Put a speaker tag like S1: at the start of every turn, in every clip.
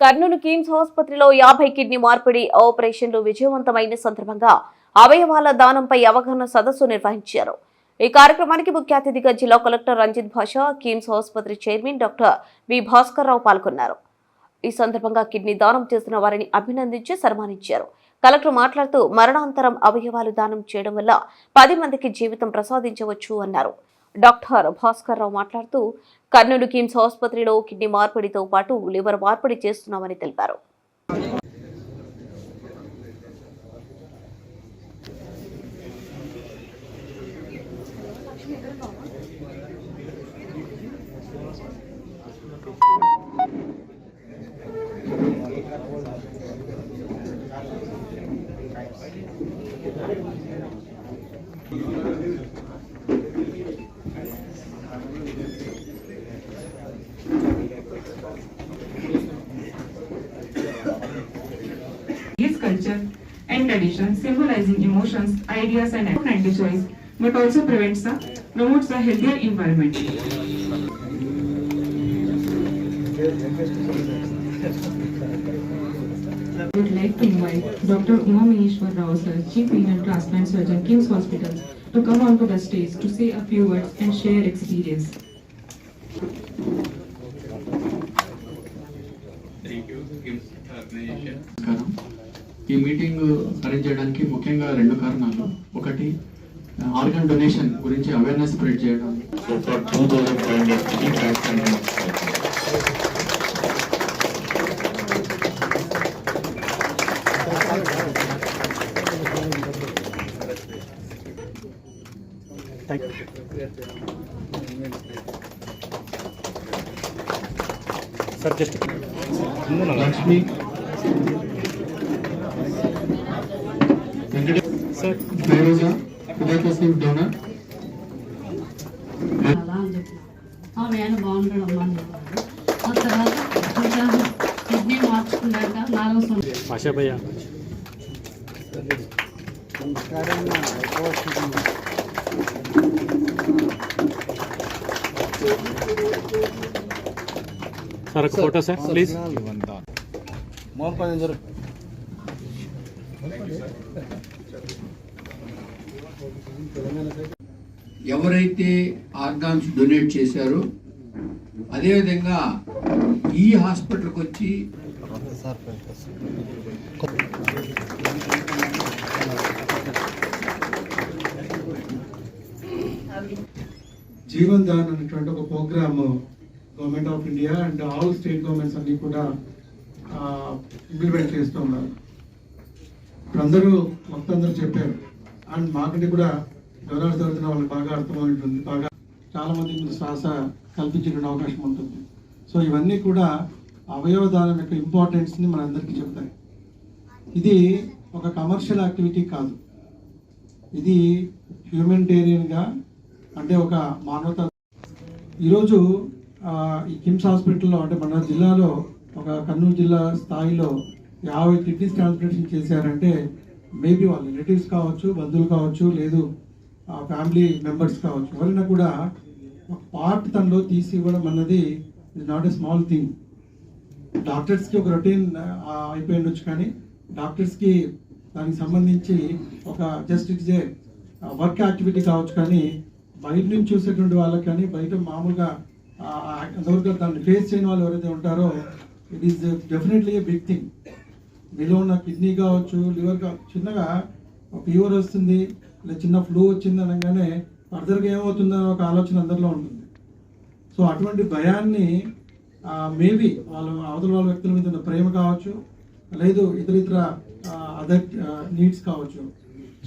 S1: కర్నూలు కిమ్స్ ఆసుపత్రిలో యాభై కిడ్నీ మార్పిడి ఆపరేషన్లు విజయవంతమైన సందర్భంగా అవయవాల దానంపై అవగాహన సదస్సు నిర్వహించారు. ఈ కార్యక్రమానికి ముఖ్య అతిథిగా జిల్లా కలెక్టర్ రంజిత్ భాష కిమ్స్ ఆసుపత్రి chairman doctor V Bhaskar Rao పాల్గొన్నారు. ఈ సందర్భంగా కిడ్నీ దానం చేసిన వారిని అభినందించి సన్మానించారు. కలెక్టర్ మాట్లాడుతూ మరణాంతరం అవయవాలు దానం చేయడం వల్ల పది మందికి జీవితం ప్రసాదించవచ్చు అన్నారు. డాక్టర్ భాస్కర్ రావు మాట్లాడుతూ కర్నూలు కిమ్స్ ఆసుపత్రిలో కిడ్నీ మార్పిడితో పాటు లివర్ మార్పిడి చేస్తున్నామని తెలిపారు.
S2: His culture and tradition, symbolizing emotions, ideas and friendly choice, but also prevents the, promotes a healthier environment. I would like to invite Dr. Uma Maheshwar Rao sir, Chief Renal Transplant Surgeon, King's Hospital, to come onto the stage to say a few words and share experience.
S3: Thank you, King's organization. ఈ meeting arrange చేయడానికి ముఖ్యంగా రెండు కారణాలు. ఒకటి organ donation గురించి awareness spread చేయడం.
S4: So for 2,500 kidney transplants.
S3: Lakshmi
S5: అలా అని చెప్పిన ఆమె ఆయన బాగుంటాడు అమ్మా అని చెప్పారు ఆ తర్వాత కొంచెం కిడ్నీ మార్చుకున్నాక నాలుగు సంవత్సరం
S6: సార్ ఒక ఫోటో సార్ ప్లీజ్
S7: ఎవరైతే ఆర్గాన్స్ డొనేట్ చేశారో అదేవిధంగా ఈ హాస్పిటల్కి వచ్చి
S8: జీవన్ దాన్ అనేటువంటి ఒక programme government of India and all state governments అన్ని కూడా ఇంప్లిమెంట్ చేస్తూ ఉన్నారు. ఇప్పుడు అందరూ మొత్తం అందరూ చెప్పారు. అండ్ మాకంటే కూడా వివరాలు చదువుతున్న వాళ్ళకి బాగా అర్థమవుతుంది బాగా చాలా మందికి శ్వాస కల్పించేటువంటి అవకాశం ఉంటుంది. సో ఇవన్నీ కూడా అవయవ దానం యొక్క ఇంపార్టెన్స్ని మనందరికీ చెప్తాయి. ఇది ఒక కమర్షియల్ యాక్టివిటీ కాదు. ఇది హ్యూమనిటేరియన్గా అంటే ఒక మానవత ఈరోజు ఈ కిమ్స్ హాస్పిటల్లో అంటే మన జిల్లాలో ఒక కర్నూలు జిల్లా స్థాయిలో యాభై కిడ్నీస్ ట్రాన్స్ప్లాంటేషన్ చేశారంటే మేబీ వాళ్ళ రిలేటివ్స్ కావచ్చు బంధువులు కావచ్చు లేదు ఫ్యామిలీ మెంబర్స్ కావచ్చు. ఎవరైనా కూడా ఒక పార్ట్ తనలో తీసి ఇవ్వడం అన్నది is not a small thing డాక్టర్స్కి ఒక రొటీన్ అయిపోయి ఉండొచ్చు కానీ డాక్టర్స్కి దానికి సంబంధించి ఒక just it's a work activity కావచ్చు కానీ బయట నుంచి చూసేటువంటి వాళ్ళకి కానీ బయట మామూలుగా అంతవరకు దాన్ని ఫేస్ చేయని వాళ్ళు ఎవరైతే ఉంటారో it is definitely a big thing మీలో ఉన్న కిడ్నీ కావచ్చు లివర్ కావచ్చు చిన్నగా ఫీవర్ వస్తుంది లేదా చిన్న ఫ్లూ వచ్చింది అనగానే ఫర్దర్గా ఏమవుతుందనే ఒక ఆలోచన అందరిలో ఉంటుంది. సో అటువంటి భయాన్ని మేబీ వాళ్ళు అవతల వాళ్ళ వ్యక్తుల మీద ఉన్న ప్రేమ కావచ్చు లేదు ఇతర ఇతర అదర్ నీడ్స్ కావచ్చు.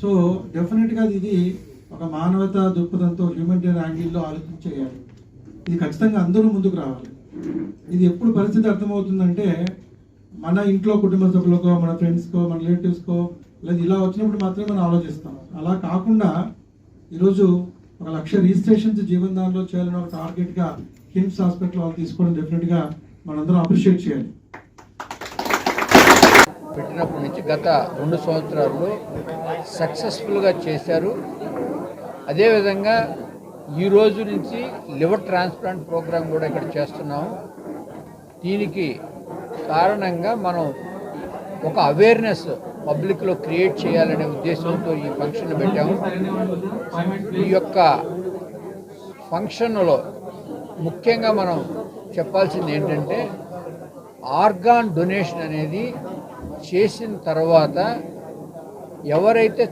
S8: సో డెఫినెట్గా ఇది ఒక మానవత దృక్పథంతో హ్యూమనిటేరియన్ యాంగిల్లో ఆలోచించేయాలి ఇది ఖచ్చితంగా అందరూ ముందుకు రావాలి. ఇది ఎప్పుడు పరిస్థితి అర్థమవుతుందంటే మన ఇంట్లో కుటుంబ సభ్యులకో మన ఫ్రెండ్స్కో మన రిలేటివ్స్కో లేదా ఇలా వచ్చినప్పుడు మాత్రమే మనం ఆలోచిస్తాం. అలా కాకుండా ఈరోజు ఒక లక్ష రిజిస్ట్రేషన్స్ జీవన్ దానిలో చేయాలని ఒక టార్గెట్గా కిమ్స్ హాస్పిటల్ వాళ్ళు తీసుకోవడం డెఫినెట్గా మనందరం అప్రిషియేట్ చేయాలి.
S9: పెట్టినప్పటి నుంచి గత రెండు సంవత్సరాల్లో సక్సెస్ఫుల్గా చేశారు. అదేవిధంగా ఈ రోజు నుంచి లివర్ ట్రాన్స్ప్లాంట్ ప్రోగ్రాం కూడా ఇక్కడ చేస్తున్నాము దీనికి కారణంగా మనం ఒక అవేర్నెస్ పబ్లిక్లో క్రియేట్ చేయాలనే ఉద్దేశంతో ఈ ఫంక్షన్ పెట్టాము. ఈ యొక్క ఫంక్షన్లో ముఖ్యంగా మనం చెప్పాల్సింది ఏంటంటే ఆర్గాన్ డొనేషన్ అనేది చేసిన తర్వాత ఎవరైతే